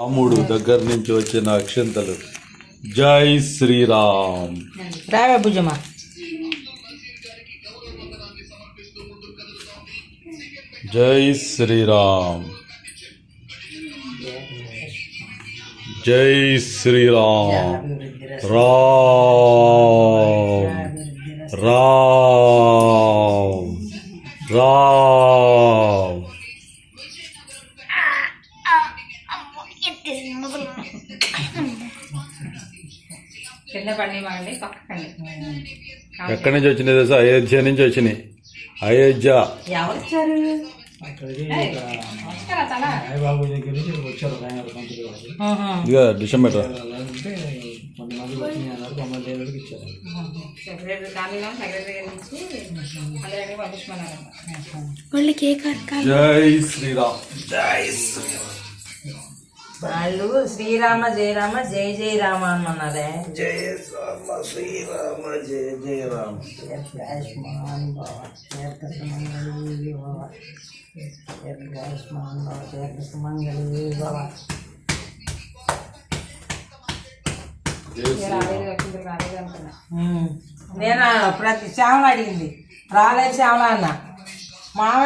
రాముడు దగ్గర నుంచి వచ్చిన అక్షంతలు. జై శ్రీరామ్. రావే భుజమా. జై శ్రీరామ్. జై శ్రీరామ్. రామ్. రామ్. రామ్. ఎక్కడి నుంచి వచ్చినాయి తెలుసా? అయోధ్య నుంచి వచ్చినాయి. అయోధ్య. ఇదిగా డిసెంబర్ జై శ్రీరామ్. జై శ్రీరామ్. వాళ్ళు శ్రీరామ జయరామ జై జై రామ అన్నారే జయ రామ శ్రీరామ జయ జయ రామ ఆయుష్మాన్ భవ దీర్ఘసుమంగళీ భవ దీర్ఘాయుష్మాన్ భవ ఉమ్. నేను ప్రతి శ్యామల అడిగింది. రాలేదు శ్యామల అన్న. మామయ్య